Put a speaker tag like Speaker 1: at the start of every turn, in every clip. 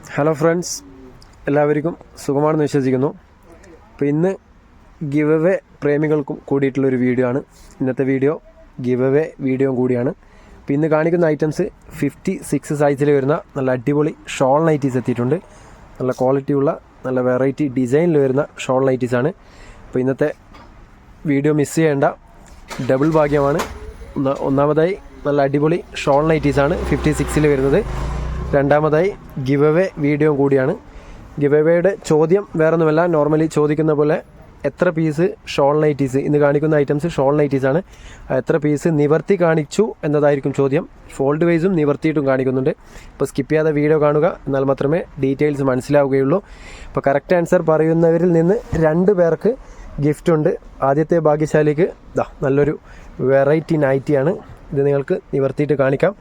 Speaker 1: Hello friends എല്ലാവർക്കും സുഖമാണെന്ന് വിശ്വസിക്കുന്നു. അപ്പോൾ ഇന്ന് ഗിവ് അവേ പ്രേമികൾക്കും കൂടിയിട്ടുള്ളൊരു വീഡിയോ ആണ്. ഇന്നത്തെ വീഡിയോ ഗിവ് അവേ വീഡിയോ കൂടിയാണ്. അപ്പോൾ ഇന്ന് കാണിക്കുന്ന ഐറ്റംസ് ഫിഫ്റ്റി സിക്സ് സൈസിൽ വരുന്ന നല്ല അടിപൊളി ഷോൾ നൈറ്റീസ് എത്തിയിട്ടുണ്ട്. നല്ല ക്വാളിറ്റി ഉള്ള നല്ല വെറൈറ്റി ഡിസൈനിൽ വരുന്ന ഷോൾ നൈറ്റീസ് ആണ്. അപ്പോൾ ഇന്നത്തെ വീഡിയോ മിസ് ചെയ്യേണ്ട ഡബിൾ ഭാഗ്യമാണ്. ഒന്ന- ഒന്നാമതായി നല്ല അടിപൊളി ഷോൾ നൈറ്റീസാണ് ഫിഫ്റ്റി സിക്സിൽ വരുന്നത്. രണ്ടാമതായി ഗിവ് അവേ വീഡിയോ കൂടിയാണ്. ഗിവ് അവേയുടെ ചോദ്യം വേറൊന്നുമല്ല നോർമലി ചോദിക്കുന്ന പോലെ എത്ര പീസ് ഷോൾ നൈറ്റീസ് ഇന്ന് കാണിക്കുന്ന ഐറ്റംസ് ഷോൾ നൈറ്റീസ് ആണ്. എത്ര പീസ് നിവർത്തി കാണിച്ചു എന്നതായിരിക്കും ചോദ്യം. ഫോൾഡ് വൈസും നിവർത്തിയിട്ടും കാണിക്കുന്നുണ്ട്. അപ്പോൾ സ്കിപ്പ് ചെയ്യാതെ വീഡിയോ കാണുക എന്നാൽ മാത്രമേ ഡീറ്റെയിൽസ് മനസ്സിലാവുകയുള്ളൂ. അപ്പോൾ കറക്റ്റ് ആൻസർ പറയുന്നവരിൽ നിന്ന് രണ്ട് പേർക്ക് ഗിഫ്റ്റ് ഉണ്ട്. ആദ്യത്തെ ഭാഗ്യശാലിക്ക് ഇതാ നല്ലൊരു വെറൈറ്റി നൈറ്റിയാണ് ഇത് നിങ്ങൾക്ക് നിവർത്തിയിട്ട് കാണിക്കാം.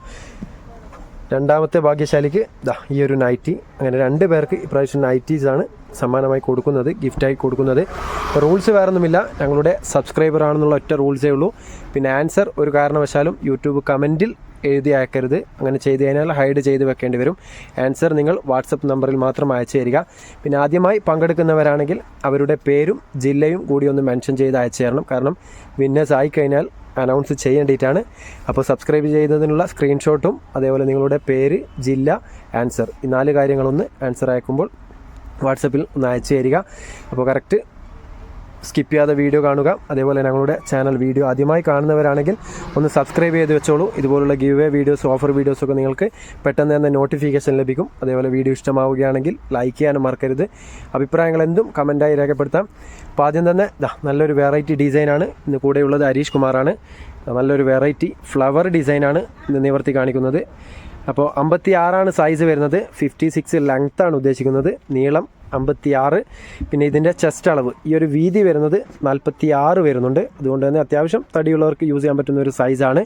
Speaker 1: രണ്ടാമത്തെ ഭാഗ്യശാലിക്ക് ദാ ഈ ഒരു നൈറ്റി അങ്ങനെ രണ്ട് പേർക്ക് ഇപ്രാവശ്യം നൈറ്റീസ് ആണ് സമ്മാനമായി കൊടുക്കുന്നത് ഗിഫ്റ്റായി കൊടുക്കുന്നത്. റൂൾസ് വേറൊന്നുമില്ല. ഞങ്ങളുടെ സബ്സ്ക്രൈബർ ആണെന്നുള്ള ഒറ്റ റൂൾസേ ഉള്ളൂ. പിന്നെ ആൻസർ ഒരു കാരണവശാലും യൂട്യൂബ് കമന്റിൽ എഴുതി അയക്കരുത്. അങ്ങനെ ചെയ്ത് കഴിഞ്ഞാൽ ഹൈഡ് ചെയ്ത് വെക്കേണ്ടി വരും. ആൻസർ നിങ്ങൾ വാട്സപ്പ് നമ്പറിൽ മാത്രം അയച്ചു തരിക. പിന്നെ ആദ്യമായി പങ്കെടുക്കുന്നവരാണെങ്കിൽ അവരുടെ പേരും ജില്ലയും കൂടി ഒന്ന് മെൻഷൻ ചെയ്ത് അയച്ചു തരണം. കാരണം വിന്നേഴ്സ് ആയിക്കഴിഞ്ഞാൽ അനൗൺസ് ചെയ്യേണ്ടിയിട്ടാണ്. അപ്പോൾ സബ്സ്ക്രൈബ് ചെയ്യുന്നതിനുള്ള സ്ക്രീൻഷോട്ടും അതേപോലെ നിങ്ങളുടെ പേര് ജില്ല ആൻസർ ഈ നാല് കാര്യങ്ങളൊന്ന് ആൻസർ അയക്കുമ്പോൾ വാട്സപ്പിൽ ഒന്ന് അയച്ചു തരിക. അപ്പോൾ കറക്റ്റ് സ്കിപ്പ് ചെയ്യാതെ വീഡിയോ കാണുക. അതേപോലെ ഞങ്ങളുടെ ചാനൽ വീഡിയോ ആദ്യമായി കാണുന്നവരാണെങ്കിൽ ഒന്ന് സബ്സ്ക്രൈബ് ചെയ്ത് വെച്ചോളൂ. ഇതുപോലുള്ള ഗീവ് വേ വീഡിയോസ് ഓഫർ വീഡിയോസൊക്കെ നിങ്ങൾക്ക് പെട്ടെന്ന് തന്നെ നോട്ടിഫിക്കേഷൻ ലഭിക്കും. അതേപോലെ വീഡിയോ ഇഷ്ടമാവുകയാണെങ്കിൽ ലൈക്ക് ചെയ്യാനും മറക്കരുത്. അഭിപ്രായങ്ങൾ എന്തും കമന്റായി രേഖപ്പെടുത്താം. അപ്പോൾ ആദ്യം തന്നെ നല്ലൊരു വെറൈറ്റി ഡിസൈനാണ് ഇന്ന് കൂടെയുള്ളത് ഹരീഷ് കുമാറാണ്. നല്ലൊരു വെറൈറ്റി ഫ്ലവർ ഡിസൈനാണ് ഇന്ന് നിവർത്തി കാണിക്കുന്നത്. അപ്പോൾ അമ്പത്തി ആറാണ് സൈസ് വരുന്നത് ഫിഫ്റ്റി സിക്സ് ലെങ്ത്താണ് ഉദ്ദേശിക്കുന്നത്. നീളം അമ്പത്തി ആറ് പിന്നെ ഇതിന്റെ ചെസ്റ്റ് അളവ്. ഈ ഒരു വീതി വരുന്നത് നാൽപ്പത്തി ആറ് വരുന്നുണ്ട്. അതുകൊണ്ട് തന്നെ അത്യാവശ്യം തടിയുള്ളവർക്ക് യൂസ് ചെയ്യാൻ പറ്റുന്ന ഒരു സൈസാണ്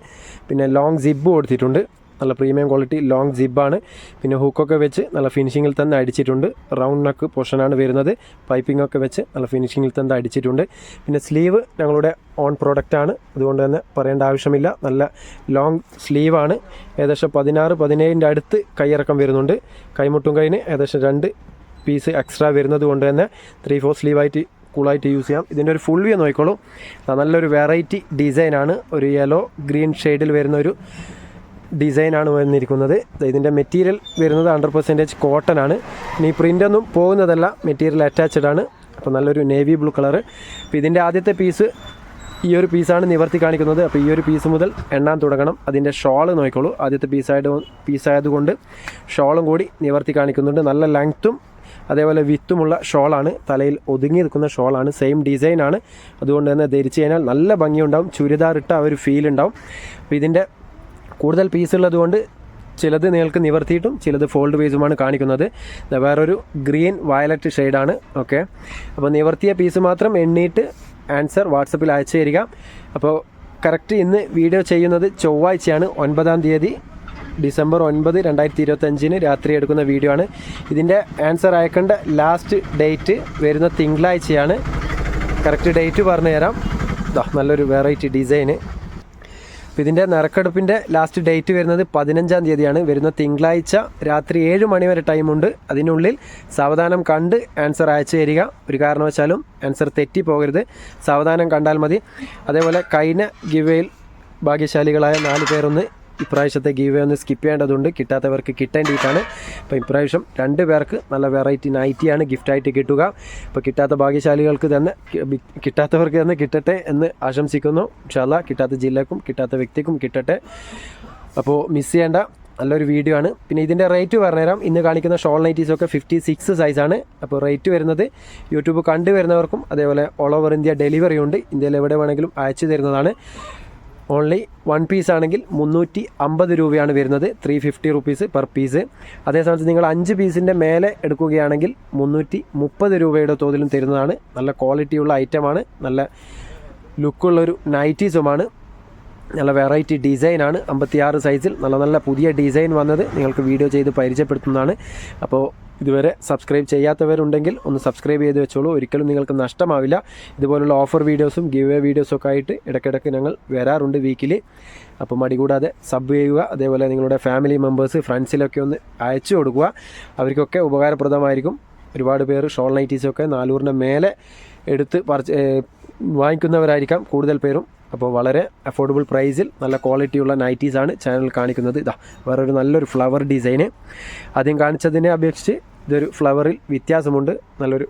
Speaker 1: പിന്നെ ലോങ് സിബ് കൊടുത്തിട്ടുണ്ട് നല്ല പ്രീമിയം ക്വാളിറ്റി ലോങ് ജിബാണ് പിന്നെ ഹുക്കൊക്കെ വെച്ച് നല്ല ഫിനിഷിങ്ങിൽ തന്നെ അടിച്ചിട്ടുണ്ട്. റൗണ്ട് നെക്ക് പോർഷനാണ് വരുന്നത്. പൈപ്പിംഗ് ഒക്കെ വെച്ച് നല്ല ഫിനിഷിങ്ങിൽ തന്നെ അടിച്ചിട്ടുണ്ട്. പിന്നെ സ്ലീവ് ഞങ്ങളുടെ ഓൺ പ്രോഡക്റ്റ് ആണ്. അതുകൊണ്ട് തന്നെ പറയേണ്ട ആവശ്യമില്ല. നല്ല ലോങ് സ്ലീവാണ് ഏകദേശം പതിനാറ് പതിനേഴിന്റെ അടുത്ത് കൈയിറക്കം വരുന്നുണ്ട്. കൈമുട്ടും കൈന് ഏകദേശം രണ്ട് പീസ് എക്സ്ട്രാ വരുന്നത് കൊണ്ട് തന്നെ ത്രീ ഫോർ സ്ലീവായിട്ട് കൂളായിട്ട് യൂസ് ചെയ്യാം. ഇതിന്റെ ഒരു ഫുൾ വ്യൂ നോക്കിക്കോളൂ. നല്ലൊരു വെറൈറ്റി ഡിസൈനാണ് ഒരു യെല്ലോ ഗ്രീൻ ഷെയ്ഡിൽ വരുന്ന ഒരു ഡിസൈനാണ് വന്നിരിക്കുന്നത്. ഇതിന്റെ മെറ്റീരിയൽ വരുന്നത് ഹൺഡ്രഡ് പെർസെന്റേജ് കോട്ടൺ ആണ്. ഇനി പ്രിന്റ് ഒന്നും പോകുന്നതല്ല മെറ്റീരിയൽ അറ്റാച്ച്ഡ് ആണ്. അപ്പോൾ നല്ലൊരു നേവി ബ്ലൂ കളർ അപ്പോൾ ഇതിന്റെ ആദ്യത്തെ പീസ് ഈ ഒരു പീസാണ് നിവർത്തി കാണിക്കുന്നത്. അപ്പോൾ ഈ ഒരു പീസ് മുതൽ എണ്ണാൻ തുടങ്ങണം. അതിന്റെ ഷോൾ നോക്കിക്കോളൂ. ആദ്യത്തെ പീസായത് പീസായതുകൊണ്ട് ഷോളും കൂടി നിവർത്തി കാണിക്കുന്നുണ്ട്. നല്ല ലെങ്ത്തും അതേപോലെ വിത്തുമുള്ള ഷോളാണ് തലയിൽ ഒതുങ്ങി നിൽക്കുന്ന ഷോളാണ് സെയിം ഡിസൈനാണ് അതുകൊണ്ട് തന്നെ ധരിച്ചു കഴിഞ്ഞാൽ നല്ല ഭംഗിയുണ്ടാവും. ചുരിദാർ ഇട്ട ആ ഒരു ഫീൽ ഉണ്ടാവും. അപ്പോൾ ഇതിന്റെ കൂടുതൽ പീസ് ഉള്ളതുകൊണ്ട് ചിലത് നിങ്ങൾക്ക് നിവർത്തിയിട്ടും ചിലത് ഫോൾഡ് വേസുമാണ് കാണിക്കുന്നത്. വേറൊരു ഗ്രീൻ വയലറ്റ് ഷെയ്ഡാണ് ഓക്കെ അപ്പോൾ നിവർത്തിയ പീസ് മാത്രം എണ്ണീട്ട് ആൻസർ വാട്സപ്പിൽ അയച്ചു തരിക. അപ്പോൾ കറക്റ്റ് ഇന്ന് വീഡിയോ ചെയ്യുന്നത് ചൊവ്വാഴ്ചയാണ് ഒൻപതാം തീയതി ഡിസംബർ ഒൻപത് രണ്ടായിരത്തി ഇരുപത്തഞ്ചിന് രാത്രി എടുക്കുന്ന വീഡിയോ ആണ്. ഇതിന്റെ ആൻസർ അയക്കേണ്ട ലാസ്റ്റ് ഡേറ്റ് വരുന്ന തിങ്കളാഴ്ചയാണ്. കറക്റ്റ് ഡേറ്റ് പറഞ്ഞുതരാം. നല്ലൊരു വെറൈറ്റി ഡിസൈന് അപ്പോൾ ഇതിന്റെ നറുക്കെടുപ്പിന്റെ ലാസ്റ്റ് ഡേറ്റ് വരുന്നത് പതിനഞ്ചാം തീയതിയാണ്. വരുന്ന തിങ്കളാഴ്ച രാത്രി ഏഴ് മണി വരെ ടൈമുണ്ട് അതിനുള്ളിൽ സാവധാനം കണ്ട് ആൻസർ അയച്ചു തരിക. ഒരു കാരണവശാലും ആൻസർ തെറ്റി പോകരുത്. സാവധാനം കണ്ടാൽ മതി. അതേപോലെ കഴിഞ്ഞ ഗിവേയിൽ ഭാഗ്യശാലികളായ നാല് പേരൊന്ന് ഇപ്രാവശ്യത്തെ ഗീവ് ഒന്ന് സ്കിപ്പ് ചെയ്യേണ്ടതുണ്ട്. കിട്ടാത്തവർക്ക് കിട്ടേണ്ടിയിട്ടാണ് അപ്പോൾ ഇപ്രാവശ്യം രണ്ട് പേർക്ക് നല്ല വെറൈറ്റി നൈറ്റിയാണ് ഗിഫ്റ്റായിട്ട് കിട്ടുക. അപ്പോൾ കിട്ടാത്ത ഭാഗ്യശാലികൾക്ക് തന്നെ കിട്ടാത്തവർക്ക് തന്നെ കിട്ടട്ടെ എന്ന് ആശംസിക്കുന്നു. ഇൻഷാല്ല കിട്ടാത്ത ജില്ലക്കും കിട്ടാത്ത വ്യക്തിക്കും കിട്ടട്ടെ. അപ്പോൾ മിസ് ചെയ്യേണ്ട നല്ലൊരു വീഡിയോ ആണ്. പിന്നെ ഇതിന്റെ റേറ്റ് പറഞ്ഞുതരാം. ഇന്ന് കാണിക്കുന്ന ഷോൾ നൈറ്റീസൊക്കെ ഫിഫ്റ്റി സിക്സ് സൈസാണ് അപ്പോൾ റേറ്റ് വരുന്നത് യൂട്യൂബ് കണ്ടുവരുന്നവർക്കും അതേപോലെ ഓൾ ഓവർ ഇന്ത്യ ഡെലിവറി ഉണ്ട്. ഇന്ത്യയിൽ എവിടെ വേണമെങ്കിലും അയച്ചു തരുന്നതാണ് ഓൺലി വൺ പീസ് ആണെങ്കിൽ മുന്നൂറ്റി അമ്പത് രൂപയാണ് വരുന്നത്. Three fifty rupees per piece അതേസമയത്ത് നിങ്ങൾ അഞ്ച് പീസിന്റെ മേലെ എടുക്കുകയാണെങ്കിൽ മുന്നൂറ്റി മുപ്പത് രൂപയുടെ തോതിലും തരുന്നതാണ്. നല്ല ക്വാളിറ്റിയുള്ള ഐറ്റമാണ് നല്ല ലുക്കുള്ളൊരു നൈറ്റീസുമാണ് നല്ല വെറൈറ്റി ഡിസൈനാണ് അമ്പത്തിയാറ് സൈസിൽ നല്ല നല്ല പുതിയ ഡിസൈൻ വന്നത് നിങ്ങൾക്ക് വീഡിയോ ചെയ്ത് പരിചയപ്പെടുത്തുന്നതാണ്. അപ്പോൾ ഇതുവരെ സബ്സ്ക്രൈബ് ചെയ്യാത്തവരുണ്ടെങ്കിൽ ഒന്ന് സബ്സ്ക്രൈബ് ചെയ്ത് വെച്ചോളൂ. ഒരിക്കലും നിങ്ങൾക്ക് നഷ്ടമാവില്ല. ഇതുപോലുള്ള ഓഫർ വീഡിയോസും ഗിവ് എ വീഡിയോസും ഒക്കെ ആയിട്ട് ഇടയ്ക്കിടയ്ക്ക് ഞങ്ങൾ വരാറുണ്ട് വീക്കിലി അപ്പോൾ മടി കൂടാതെ സബ് ചെയ്യുക. അതേപോലെ നിങ്ങളുടെ ഫാമിലി മെമ്പേഴ്സ് ഫ്രണ്ട്സിലൊക്കെ ഒന്ന് അയച്ചു കൊടുക്കുക. അവർക്കൊക്കെ ഉപകാരപ്രദമായിരിക്കും. ഒരുപാട് പേർ ഷോൾ നൈറ്റീസൊക്കെ നാനൂറിന്റെ മേലെ എടുത്ത് പർച്ച വാങ്ങിക്കുന്നവരായിരിക്കാം. കൂടുതൽ പേരും അപ്പോൾ വളരെ അഫോർഡബിൾ പ്രൈസിൽ നല്ല ക്വാളിറ്റിയുള്ള നൈറ്റീസാണ് ചാനൽ കാണിക്കുന്നത്. ഇതാ വേറൊരു നല്ലൊരു ഫ്ലവർ ഡിസൈന് ആദ്യം കാണിച്ചതിനെ അപേക്ഷിച്ച് ഇതൊരു ഫ്ലവറിൽ വ്യത്യാസമുണ്ട്. നല്ലൊരു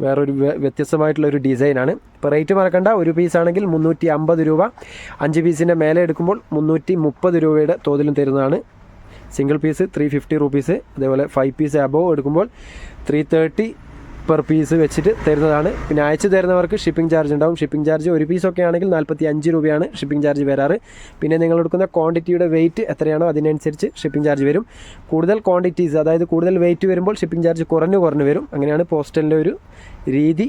Speaker 1: വേറൊരു വ്യ- വ്യത്യസ്തമായിട്ടുള്ള ഒരു ഡിസൈനാണ് ഇപ്പോൾ റേറ്റ് മറക്കണ്ട ഒരു പീസ് ആണെങ്കിൽ മുന്നൂറ്റി അമ്പത് രൂപ. അഞ്ച് പീസിന്റെ മേലെ എടുക്കുമ്പോൾ മുന്നൂറ്റി മുപ്പത് രൂപയുടെ തോതിലും തരുന്നതാണ്. Single piece three fifty rupees അതേപോലെ ഫൈവ് പീസ് അബോവ് എടുക്കുമ്പോൾ ത്രീ തേർട്ടി പെർ പീസ് വെച്ചിട്ട് തരുന്നതാണ്. പിന്നെ അയച്ചു തരുന്നവർക്ക് ഷിപ്പിംഗ് ചാർജ് ഉണ്ടാവും. ഷിപ്പിംഗ് ചാർജ് ഒരു പീസൊക്കെ ആണെങ്കിൽ നാൽപ്പത്തി അഞ്ച് രൂപയാണ് ഷിപ്പിംഗ് ചാർജ് വരാറ്. പിന്നെ നിങ്ങൾ എടുക്കുന്ന ക്വാണ്ടിറ്റിയുടെ വെയിറ്റ് എത്രയാണോ അതിനനുസരിച്ച് ഷിപ്പിംഗ് ചാർജ് വരും. കൂടുതൽ ക്വാണ്ടിറ്റീസ് അതായത് കൂടുതൽ വെയിറ്റ് വരുമ്പോൾ ഷിപ്പിംഗ് ചാർജ് കുറഞ്ഞു കുറഞ്ഞു വരും. അങ്ങനെയാണ് പോസ്റ്റലിന്റെ ഒരു രീതി.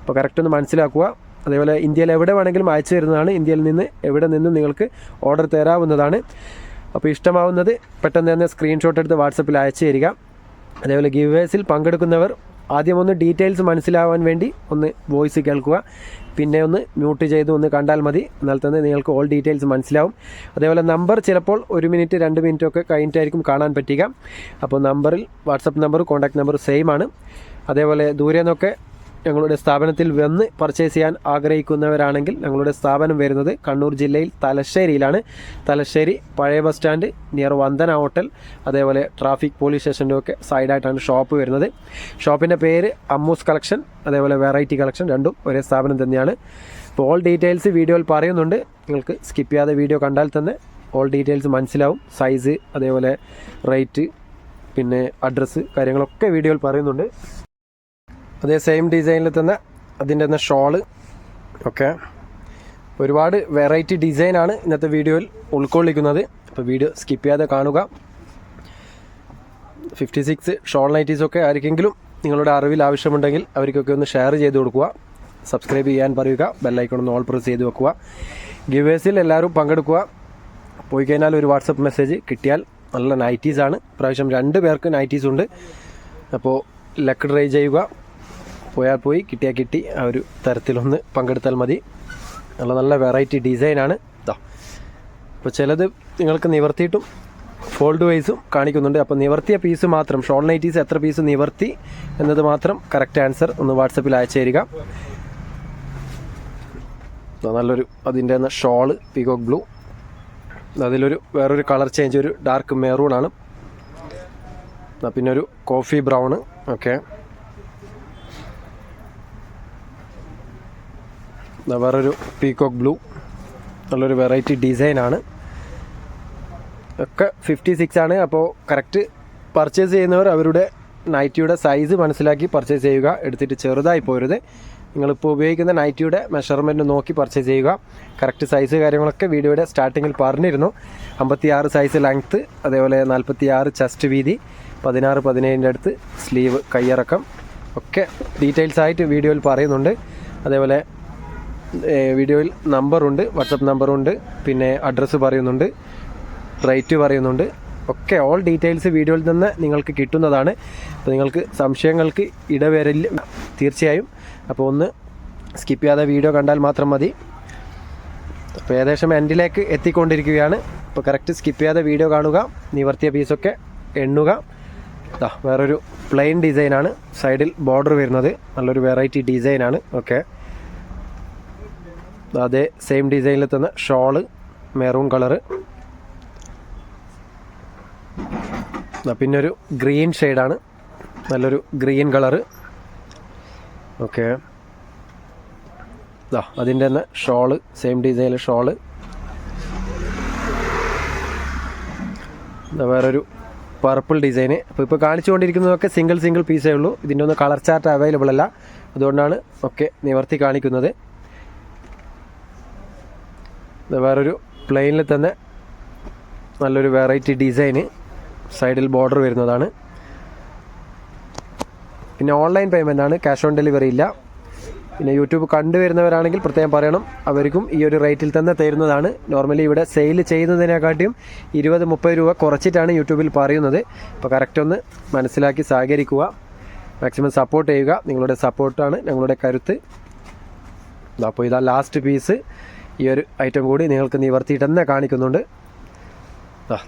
Speaker 1: അപ്പോൾ കറക്റ്റ് ഒന്ന് മനസ്സിലാക്കുക. അതേപോലെ ഇന്ത്യയിൽ എവിടെ വേണമെങ്കിലും അയച്ചു തരുന്നതാണ്. ഇന്ത്യയിൽ നിന്ന് എവിടെ നിന്നും നിങ്ങൾക്ക് ഓർഡർ തരാവുന്നതാണ്. അപ്പോൾ ഇഷ്ടമാവുന്നത് പെട്ടെന്ന് തന്നെ സ്ക്രീൻഷോട്ട് എടുത്ത് വാട്സപ്പിൽ അയച്ചു തരിക. അതേപോലെ ഗിവേഴ്സിൽ പങ്കെടുക്കുന്നവർ ആദ്യം ഒന്ന് ഡീറ്റെയിൽസ് മനസ്സിലാവാൻ വേണ്ടി ഒന്ന് വോയിസ് കേൾക്കുക. പിന്നെ ഒന്ന് മ്യൂട്ട് ചെയ്ത് ഒന്ന് കണ്ടാൽ മതി. എന്നാൽ തന്നെ നിങ്ങൾക്ക് ഓൾ ഡീറ്റെയിൽസ് മനസ്സിലാവും. അതേപോലെ നമ്പർ ചിലപ്പോൾ ഒരു മിനിറ്റ് രണ്ട് മിനിറ്റ് ഒക്കെ കഴിഞ്ഞിട്ടായിരിക്കും കാണാൻ പറ്റുക. അപ്പോൾ നമ്പറിൽ WhatsApp number contact number same ആണ്. അതേപോലെ ദൂരെ നിന്നൊക്കെ ഞങ്ങളുടെ സ്ഥാപനത്തിൽ വന്ന് പർച്ചേസ് ചെയ്യാൻ ആഗ്രഹിക്കുന്നവരാണെങ്കിൽ ഞങ്ങളുടെ സ്ഥാപനം വരുന്നത് കണ്ണൂർ ജില്ലയിൽ തലശ്ശേരിയിലാണ്. തലശ്ശേരി പഴയ bus stand near Vandana hotel അതേപോലെ ട്രാഫിക് പോലീസ് സ്റ്റേഷന്റെ ഒക്കെ സൈഡായിട്ടാണ് ഷോപ്പ് വരുന്നത്. ഷോപ്പിന്റെ പേര് അമ്മൂസ് കളക്ഷൻ അതേപോലെ വെറൈറ്റി കളക്ഷൻ രണ്ടും ഒരേ സ്ഥാപനം തന്നെയാണ്. അപ്പോൾ ഓൾ ഡീറ്റെയിൽസ് വീഡിയോയിൽ പറയുന്നുണ്ട്. നിങ്ങൾക്ക് സ്കിപ്പ് ചെയ്യാതെ വീഡിയോ കണ്ടാൽ തന്നെ ഓൾ ഡീറ്റെയിൽസ് മനസ്സിലാവും. സൈസ് അതേപോലെ റേറ്റ് പിന്നെ അഡ്രസ്സ് കാര്യങ്ങളൊക്കെ വീഡിയോയിൽ പറയുന്നുണ്ട്. അതേ സെയിം ഡിസൈനിൽ തന്നെ അതിന്റെ തന്നെ ഷോൾ ഒക്കെ. ഒരുപാട് വെറൈറ്റി ഡിസൈനാണ് ഇന്നത്തെ വീഡിയോയിൽ ഉൾക്കൊള്ളിക്കുന്നത്. അപ്പോൾ വീഡിയോ സ്കിപ്പ് ചെയ്യാതെ കാണുക. ഫിഫ്റ്റി സിക്സ് ഷോൾ നൈറ്റീസൊക്കെ ആർക്കെങ്കിലും നിങ്ങളുടെ അറിവിൽ ആവശ്യമുണ്ടെങ്കിൽ അവർക്കൊക്കെ ഒന്ന് ഷെയർ ചെയ്ത് കൊടുക്കുക. സബ്സ്ക്രൈബ് ചെയ്യാൻ പറയുക. ബെല്ലൈക്കൺ ഒന്ന് ഓൾ പ്രസ് ചെയ്ത് വെക്കുക. ഗിവേഴ്സിൽ എല്ലാവരും പങ്കെടുക്കുക. പോയി കഴിഞ്ഞാൽ ഒരു വാട്സപ്പ് മെസ്സേജ് കിട്ടിയാൽ നല്ല നൈറ്റീസാണ് പ്രാവശ്യം രണ്ട് പേർക്ക് നൈറ്റീസ് ഉണ്ട്. അപ്പോൾ ലക്ക് ട്രൈ ചെയ്യുക. പോയാൽ പോയി കിട്ടിയാൽ കിട്ടി. ആ ഒരു തരത്തിലൊന്ന് പങ്കെടുത്താൽ മതി. നല്ല നല്ല വെറൈറ്റി ഡിസൈനാണ് ഇതാ അപ്പോൾ ചിലത് നിങ്ങൾക്ക് നിവർത്തിയിട്ടും ഫോൾഡ് വൈസും കാണിക്കുന്നുണ്ട്. അപ്പോൾ നിവർത്തിയ പീസ് മാത്രം ഷോൾ നൈറ്റീസ് എത്ര പീസ് നിവർത്തി എന്നത് മാത്രം കറക്റ്റ് ആൻസർ ഒന്ന് വാട്സപ്പിൽ അയച്ചു തരിക. നല്ലൊരു അതിന്റെ തന്നെ ഷോൾ പീകോക്ക് ബ്ലൂ അതിലൊരു വേറൊരു കളർ ചേഞ്ച് ഒരു ഡാർക്ക് മെറൂൺ ആണ്. പിന്നെ ഒരു കോഫി ബ്രൗൺ ഓക്കെ വേറൊരു പീകോക്ക് ബ്ലൂ നല്ലൊരു വെറൈറ്റി ഡിസൈനാണ് ഒക്കെ ഫിഫ്റ്റി സിക്സ് ആണ്. അപ്പോൾ കറക്റ്റ് പർച്ചേസ് ചെയ്യുന്നവർ അവരുടെ നൈറ്റിയുടെ സൈസ് മനസ്സിലാക്കി പർച്ചേസ് ചെയ്യുക. എടുത്തിട്ട് ചെറുതായി പോരുത്. നിങ്ങളിപ്പോൾ ഉപയോഗിക്കുന്ന നൈറ്റിയുടെ മെഷർമെന്റ് നോക്കി പർച്ചേസ് ചെയ്യുക. കറക്റ്റ് സൈസ് കാര്യങ്ങളൊക്കെ വീഡിയോയുടെ സ്റ്റാർട്ടിങ്ങിൽ പറഞ്ഞിരുന്നു. അമ്പത്തി ആറ് സൈസ് ലെങ്ത്ത് അതേപോലെ നാൽപ്പത്തി ആറ് ചെസ്റ്റ് വീതി പതിനാറ് പതിനേഴിന്റെ അടുത്ത് സ്ലീവ് കയ്യിറക്കം ഒക്കെ ഡീറ്റെയിൽസ് ആയിട്ട് വീഡിയോയിൽ പറയുന്നുണ്ട്. അതേപോലെ വീഡിയോയിൽ നമ്പറുണ്ട് വാട്സപ്പ് നമ്പറുണ്ട് പിന്നെ അഡ്രസ്സ് പറയുന്നുണ്ട് റേറ്റ് പറയുന്നുണ്ട്. ഒക്കെ ഓൾ ഡീറ്റെയിൽസ് വീഡിയോയിൽ നിന്ന് നിങ്ങൾക്ക് കിട്ടുന്നതാണ്. അപ്പോൾ നിങ്ങൾക്ക് സംശയങ്ങൾക്ക് ഇടവരില്ല തീർച്ചയായും. അപ്പോൾ ഒന്ന് സ്കിപ്പ് ചെയ്യാതെ വീഡിയോ കണ്ടാൽ മാത്രം മതി. അപ്പോൾ ഏകദേശം എൻഡിലേക്ക് എത്തിക്കൊണ്ടിരിക്കുകയാണ്. അപ്പോൾ കറക്റ്റ് സ്കിപ്പ് ചെയ്യാതെ വീഡിയോ കാണുക നിവർത്തിയ പീസൊക്കെ എണ്ണുക. വേറൊരു പ്ലെയിൻ ഡിസൈനാണ് സൈഡിൽ ബോർഡർ വരുന്നത്. നല്ലൊരു വെറൈറ്റി ഡിസൈനാണ് ഓക്കെ അതേ സെയിം ഡിസൈനിൽ തന്നെ ഷോൾ മെറൂൺ കളറ് പിന്നെ ഒരു ഗ്രീൻ ഷെയ്ഡാണ് നല്ലൊരു ഗ്രീൻ കളറ് ഓക്കെ ഇതാ അതിന്റെ തന്നെ ഷോൾ സെയിം ഡിസൈനിൽ ഷോൾ വേറൊരു പർപ്പിൾ ഡിസൈന് അപ്പോൾ ഇപ്പോൾ കാണിച്ചുകൊണ്ടിരിക്കുന്നതൊക്കെ സിംഗിൾ സിംഗിൾ പീസേ ഉള്ളൂ. ഇതിന്റെ ഒന്നും കളർ ചാർട്ട് അവൈലബിൾ അല്ല. അതുകൊണ്ടാണ് ഒക്കെ നിവർത്തി കാണിക്കുന്നത്. വേറൊരു പ്ലെയിനിൽ തന്നെ നല്ലൊരു വെറൈറ്റി ഡിസൈന് സൈഡിൽ ബോർഡർ വരുന്നതാണ്. പിന്നെ ഓൺലൈൻ പേയ്മെന്റ് ആണ് ക്യാഷ് ഓൺ ഡെലിവറി ഇല്ല. പിന്നെ യൂട്യൂബ് കണ്ടുവരുന്നവരാണെങ്കിൽ പ്രത്യേകം പറയണം അവർക്കും ഈ ഒരു റേറ്റിൽ തന്നെ തരുന്നതാണ്. നോർമലി ഇവിടെ സെയിൽ ചെയ്യുന്നതിനെക്കാട്ടിയും ഇരുപത് മുപ്പത് രൂപ കുറച്ചിട്ടാണ് യൂട്യൂബിൽ പറയുന്നത്. അപ്പോൾ കറക്റ്റ് ഒന്ന് മനസ്സിലാക്കി സഹകരിക്കുക മാക്സിമം സപ്പോർട്ട് ചെയ്യുക. നിങ്ങളുടെ സപ്പോർട്ടാണ് ഞങ്ങളുടെ കരുത്ത്. അപ്പോൾ ഇതാ ലാസ്റ്റ് പീസ് ഈ ഒരു ഐറ്റം കൂടി നിങ്ങൾക്ക് നിവർത്തിയിട്ട് തന്നെ കാണിക്കുന്നുണ്ട്.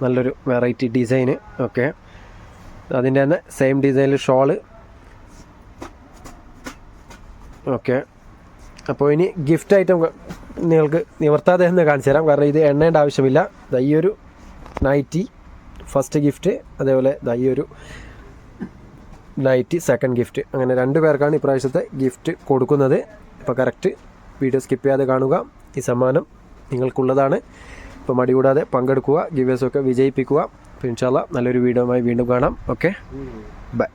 Speaker 1: നല്ലൊരു വെറൈറ്റി ഡിസൈന് ഓക്കെ അതിന്റെ തന്നെ സെയിം ഡിസൈനിൽ ഷോൾ ഓക്കെ അപ്പോൾ ഇനി ഗിഫ്റ്റ് ഐറ്റം നിങ്ങൾക്ക് നിവർത്താതെ തന്നെ കാണിച്ചു തരാം. കാരണം ഇത് എണ്ണേണ്ട ആവശ്യമില്ല. ഈ ഒരു നൈറ്റി ഫസ്റ്റ് ഗിഫ്റ്റ് അതേപോലെ ഈ ഒരു നൈറ്റി സെക്കൻഡ് ഗിഫ്റ്റ് അങ്ങനെ രണ്ട് പേർക്കാണ് ഇപ്രാവശ്യത്തെ ഗിഫ്റ്റ് കൊടുക്കുന്നത്. ഇപ്പോൾ കറക്റ്റ് വീഡിയോ സ്കിപ്പ് ചെയ്യാതെ കാണുക. ഈ സമ്മാനം നിങ്ങൾക്കുള്ളതാണ്. ഇപ്പോൾ മടി കൂടാതെ പങ്കെടുക്കുക ഗിവേഴ്സൊക്കെ വിജയിപ്പിക്കുക. അപ്പോൾ ഇൻഷാല്ല നല്ലൊരു വീഡിയോയുമായി വീണ്ടും കാണാം. ഓക്കെ? ബൈ.